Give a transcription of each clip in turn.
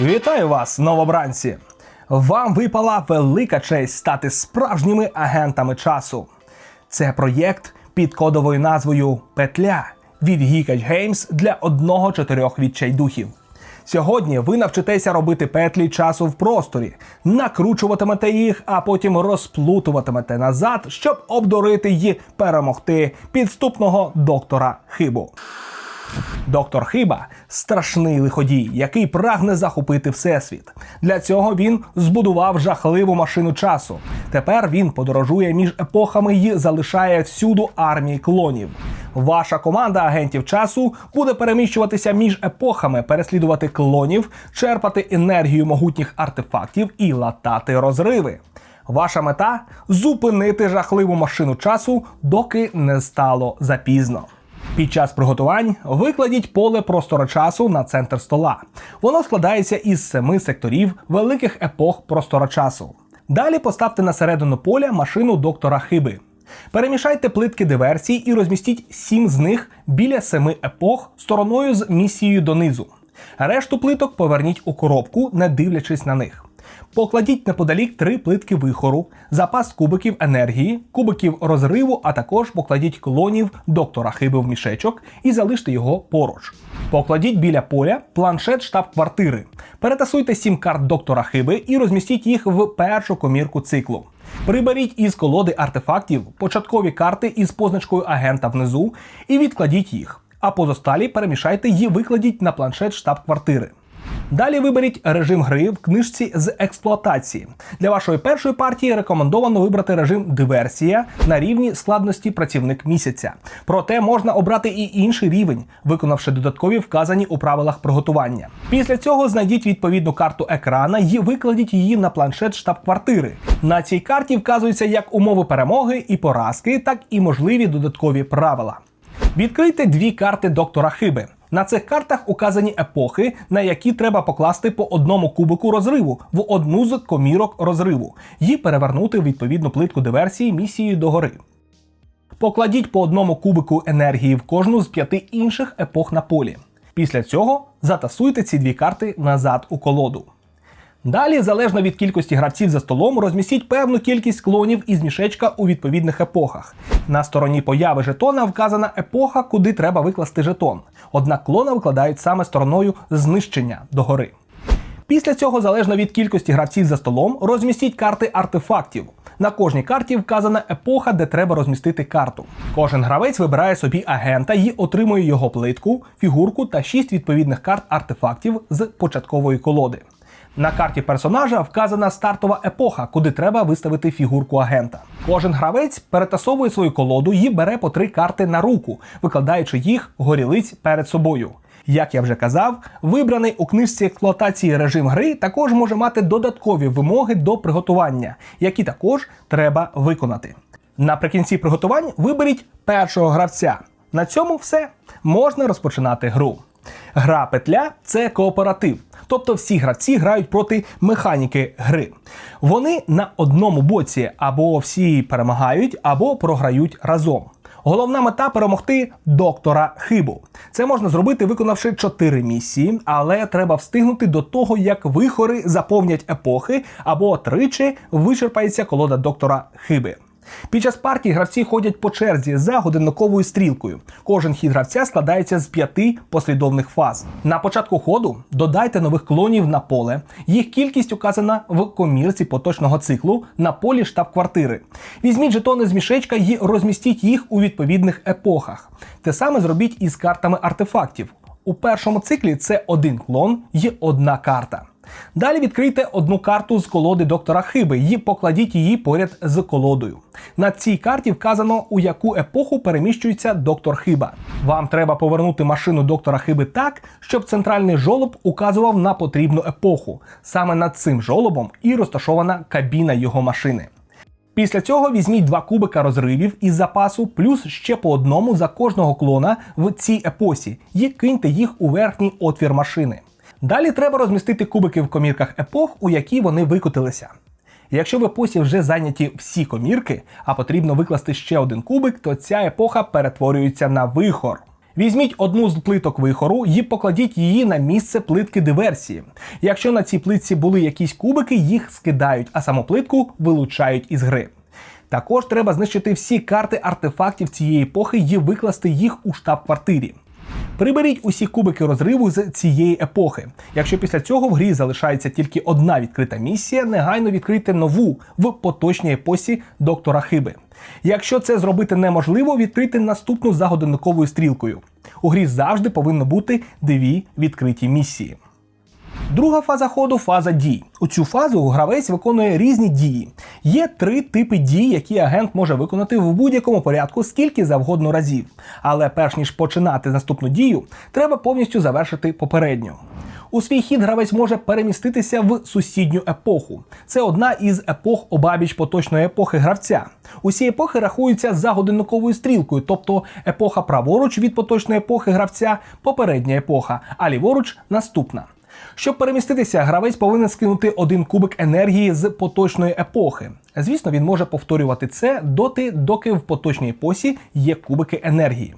Вітаю вас, новобранці! Вам випала велика честь стати справжніми агентами часу. Це проєкт під кодовою назвою Петля від Geekage Games для одного чотирьох відчайдухів. Сьогодні ви навчитеся робити петлі часу в просторі, накручуватимете їх, а потім розплутуватимете назад, щоб обдурити і перемогти підступного доктора Хибу. Доктор Хиба страшний лиходій, який прагне захопити всесвіт. Для цього він збудував жахливу машину часу. Тепер він подорожує між епохами і залишає всюду армії клонів. Ваша команда агентів часу буде переміщуватися між епохами, переслідувати клонів, черпати енергію могутніх артефактів і латати розриви. Ваша мета зупинити жахливу машину часу, доки не стало запізно. Під час приготувань викладіть поле простору часу на центр стола. Воно складається із семи секторів великих епох простора часу. Далі поставте на середину поля машину доктора Хиби. Перемішайте плитки диверсій і розмістіть сім з них біля семи епох стороною з місією донизу. Решту плиток поверніть у коробку, не дивлячись на них. Покладіть неподалік три плитки вихору, запас кубиків енергії, кубиків розриву, а також покладіть клонів доктора Хиби в мішечок і залиште його поруч. Покладіть біля поля планшет штаб-квартири. Перетасуйте сім карт доктора Хиби і розмістіть їх в першу комірку циклу. Приберіть із колоди артефактів початкові карти із позначкою агента внизу і відкладіть їх. А позосталі перемішайте і викладіть на планшет штаб-квартири. Далі виберіть режим гри в книжці з експлуатації. Для вашої першої партії рекомендовано вибрати режим диверсія на рівні складності працівник місяця. Проте можна обрати і інший рівень, виконавши додаткові вказані у правилах приготування. Після цього знайдіть відповідну карту екрана і викладіть її на планшет штаб-квартири. На цій карті вказуються як умови перемоги і поразки, так і можливі додаткові правила. Відкрийте дві карти доктора Хиби. На цих картах указані епохи, на які треба покласти по одному кубику розриву в одну з комірок розриву і перевернути відповідну плитку диверсії місією догори. Покладіть по одному кубику енергії в кожну з п'яти інших епох на полі. Після цього затасуйте ці дві карти назад у колоду. Далі, залежно від кількості гравців за столом, розмістіть певну кількість клонів із мішечка у відповідних епохах. На стороні появи жетона вказана епоха, куди треба викласти жетон. Однак клона викладають саме стороною знищення догори. Після цього, залежно від кількості гравців за столом, розмістіть карти артефактів. На кожній карті вказана епоха, де треба розмістити карту. Кожен гравець вибирає собі агента і отримує його плитку, фігурку та 6 відповідних карт артефактів з початкової колоди. На карті персонажа вказана стартова епоха, куди треба виставити фігурку агента. Кожен гравець перетасовує свою колоду і бере по три карти на руку, викладаючи їх горілиць перед собою. Як я вже казав, вибраний у книжці експлуатації режим гри також може мати додаткові вимоги до приготування, які також треба виконати. Наприкінці приготувань виберіть першого гравця. На цьому все можна розпочинати гру. Гра петля це кооператив, тобто всі гравці грають проти механіки гри. Вони на одному боці або всі перемагають, або програють разом. Головна мета перемогти доктора Хибу. Це можна зробити, виконавши 4 місії, але треба встигнути до того, як вихори заповнять епохи, або тричі вичерпається колода доктора Хиби. Під час партії гравці ходять по черзі за годинниковою стрілкою. Кожен хід гравця складається з п'яти послідовних фаз. На початку ходу додайте нових клонів на поле. Їх кількість указана в комірці поточного циклу на полі штаб-квартири. Візьміть жетони з мішечка і розмістіть їх у відповідних епохах. Те саме зробіть із картами артефактів. У першому циклі це один клон і одна карта. Далі відкрийте одну карту з колоди доктора Хиби і покладіть її поряд з колодою. На цій карті вказано, у яку епоху переміщується доктор Хиба. Вам треба повернути машину доктора Хиби так, щоб центральний жолоб указував на потрібну епоху. Саме над цим жолобом і розташована кабіна його машини. Після цього візьміть два кубика розривів із запасу, плюс ще по одному за кожного клона в цій епосі, і киньте їх у верхній отвір машини. Далі треба розмістити кубики в комірках епох, у які вони викотилися. Якщо в епосі вже зайняті всі комірки, а потрібно викласти ще один кубик, то ця епоха перетворюється на вихор. Візьміть одну з плиток вихору і покладіть її на місце плитки диверсії. Якщо на цій плитці були якісь кубики, їх скидають, а саму плитку вилучають із гри. Також треба знищити всі карти артефактів цієї епохи і викласти їх у штаб-квартирі. Приберіть усі кубики розриву з цієї епохи. Якщо після цього в грі залишається тільки одна відкрита місія, негайно відкрийте нову в поточній епосі доктора Хиби. Якщо це зробити неможливо, відкрити наступну за годинниковою стрілкою. У грі завжди повинно бути дві відкриті місії. Друга фаза ходу фаза дій. У цю фазу гравець виконує різні дії. Є три типи дій, які агент може виконати в будь-якому порядку скільки завгодно разів. Але перш ніж починати наступну дію, треба повністю завершити попередню. У свій хід гравець може переміститися в сусідню епоху. Це одна із епох обабіч поточної епохи гравця. Усі епохи рахуються за годинниковою стрілкою, тобто епоха праворуч від поточної епохи гравця, попередня епоха, а ліворуч наступна. Щоб переміститися, гравець повинен скинути один кубик енергії з поточної епохи. Звісно, він може повторювати це доти, доки в поточній епосі є кубики енергії.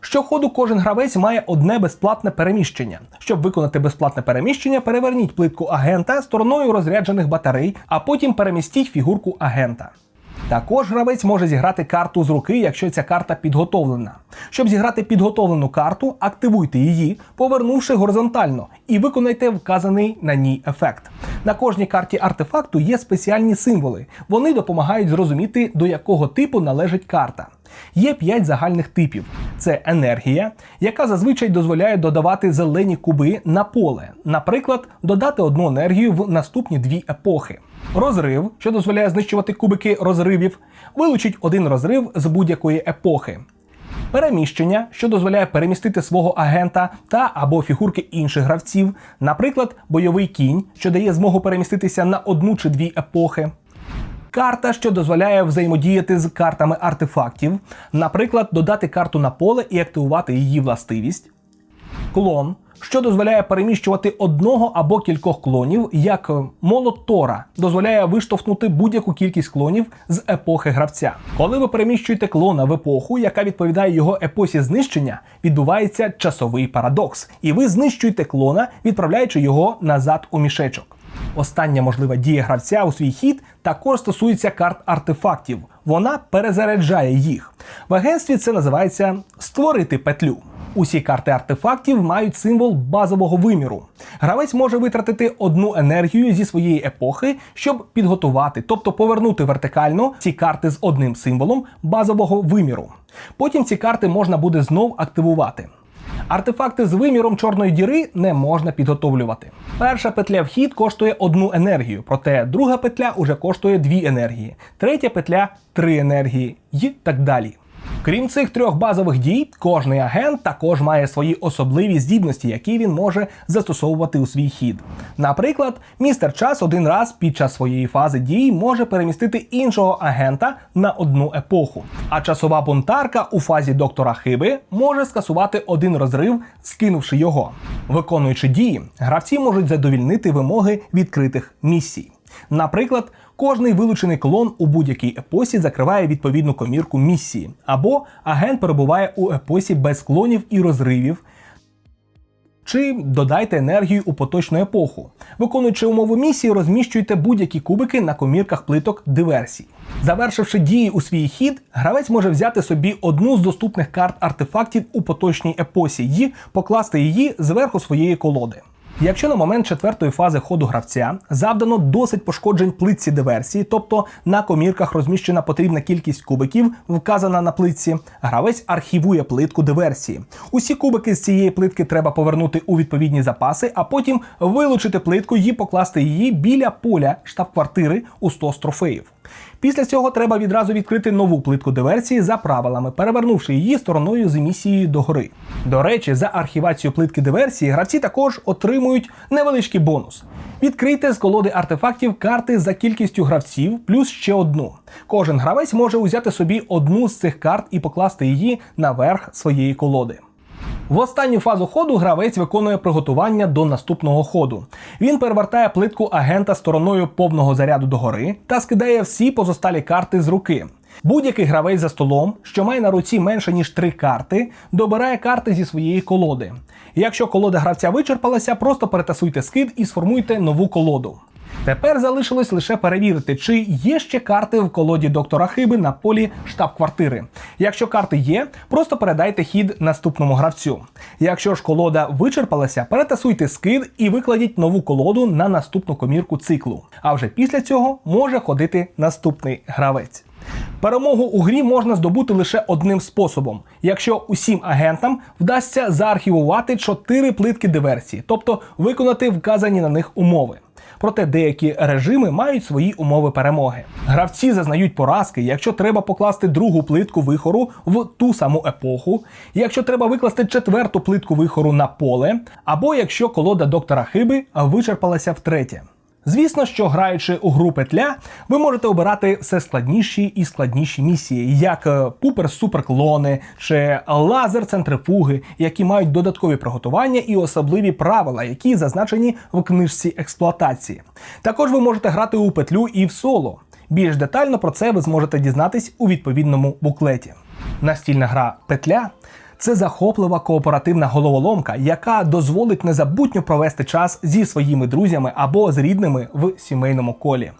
Щоходу кожен гравець має одне безплатне переміщення. Щоб виконати безплатне переміщення, переверніть плитку агента стороною розряджених батарей, а потім перемістіть фігурку агента. Також гравець може зіграти карту з руки, якщо ця карта підготовлена. Щоб зіграти підготовлену карту, активуйте її, повернувши горизонтально, і виконайте вказаний на ній ефект. На кожній карті артефакту є спеціальні символи. Вони допомагають зрозуміти, до якого типу належить карта. Є п'ять загальних типів: це енергія, яка зазвичай дозволяє додавати зелені куби на поле, наприклад, додати одну енергію в наступні дві епохи. Розрив, що дозволяє знищувати кубики розривів, вилучить один розрив з будь-якої епохи. Переміщення, що дозволяє перемістити свого агента та або фігурки інших гравців, наприклад, бойовий кінь, що дає змогу переміститися на одну чи дві епохи. Карта, що дозволяє взаємодіяти з картами артефактів, наприклад, додати карту на поле і активувати її властивість. Клон, що дозволяє переміщувати одного або кількох клонів, як молот Тора, дозволяє виштовхнути будь-яку кількість клонів з епохи гравця. Коли ви переміщуєте клона в епоху, яка відповідає його епосі знищення, відбувається часовий парадокс, і ви знищуєте клона, відправляючи його назад у мішечок. Остання можлива дія гравця у свій хід також стосується карт артефактів. Вона перезаряджає їх. В агентстві це називається створити петлю. Усі карти артефактів мають символ базового виміру. Гравець може витратити одну енергію зі своєї епохи, щоб підготувати, тобто повернути вертикально ці карти з одним символом базового виміру. Потім ці карти можна буде знов активувати. Артефакти з виміром чорної діри не можна підготовлювати. Перша петля вхід коштує одну енергію, проте друга петля уже коштує дві енергії, третя петля три енергії і так далі. Крім цих трьох базових дій, кожний агент також має свої особливі здібності, які він може застосовувати у свій хід. Наприклад, містер час один раз під час своєї фази дій може перемістити іншого агента на одну епоху. А часова бунтарка у фазі доктора Хиби може скасувати один розрив, скинувши його. Виконуючи дії, гравці можуть задовільнити вимоги відкритих місій. Наприклад, кожний вилучений клон у будь-якій епосі закриває відповідну комірку місії, або агент перебуває у епосі без клонів і розривів. Чи додайте енергію у поточну епоху. Виконуючи умови місії, розміщуйте будь-які кубики на комірках плиток диверсій. Завершивши дії у свій хід, гравець може взяти собі одну з доступних карт артефактів у поточній епосі і покласти її зверху своєї колоди. Якщо на момент четвертої фази ходу гравця завдано досить пошкоджень плитці диверсії, тобто на комірках розміщена потрібна кількість кубиків, вказана на плитці, гравець архівує плитку диверсії. Усі кубики з цієї плитки треба повернути у відповідні запаси, а потім вилучити плитку і покласти її біля поля штаб-квартири у 100 трофеїв. Після цього треба відразу відкрити нову плитку диверсії за правилами, перевернувши її стороною з емісією догори. До речі, за архівацію плитки диверсії гравці також отримують невеличкий бонус. Відкрийте з колоди артефактів карти за кількістю гравців, плюс ще одну. Кожен гравець може узяти собі одну з цих карт і покласти її наверх своєї колоди. В останню фазу ходу гравець виконує приготування до наступного ходу. Він перевертає плитку агента стороною повного заряду догори та скидає всі позосталі карти з руки. Будь-який гравець за столом, що має на руці менше ніж три карти, добирає карти зі своєї колоди. Якщо колода гравця вичерпалася, просто перетасуйте скид і сформуйте нову колоду. Тепер залишилось лише перевірити, чи є ще карти в колоді доктора Хиби на полі штаб-квартири. Якщо карти є, просто передайте хід наступному гравцю. Якщо ж колода вичерпалася, перетасуйте скид і викладіть нову колоду на наступну комірку циклу. А вже після цього може ходити наступний гравець. Перемогу у грі можна здобути лише одним способом, якщо усім агентам вдасться заархівувати 4 плитки диверсії, тобто виконати вказані на них умови. Проте деякі режими мають свої умови перемоги. Гравці зазнають поразки, якщо треба покласти другу плитку вихору в ту саму епоху, якщо треба викласти четверту плитку вихору на поле, або якщо колода доктора Хиби вичерпалася втретє. Звісно, що граючи у гру петля, ви можете обирати все складніші і складніші місії, як е, пупер-супер-клони чи лазер-центрифуги, які мають додаткові приготування і особливі правила, які зазначені в книжці експлуатації. Також ви можете грати у петлю і в соло. Більш детально про це ви зможете дізнатись у відповідному буклеті. Настільна гра петля це захоплива кооперативна головоломка, яка дозволить незабутньо провести час зі своїми друзями або з рідними в сімейному колі.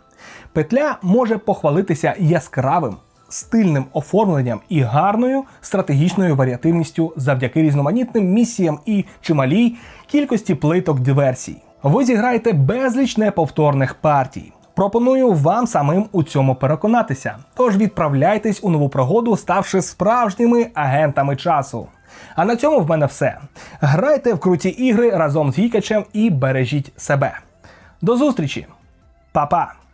Петля може похвалитися яскравим, стильним оформленням і гарною стратегічною варіативністю завдяки різноманітним місіям і чималій кількості плиток диверсій. Ви зіграєте безліч неповторних партій. Пропоную вам самим у цьому переконатися. Тож відправляйтесь у нову пригоду, ставши справжніми агентами часу. А на цьому в мене все. Грайте в круті ігри разом з Гікачем і бережіть себе. До зустрічі, Па-па!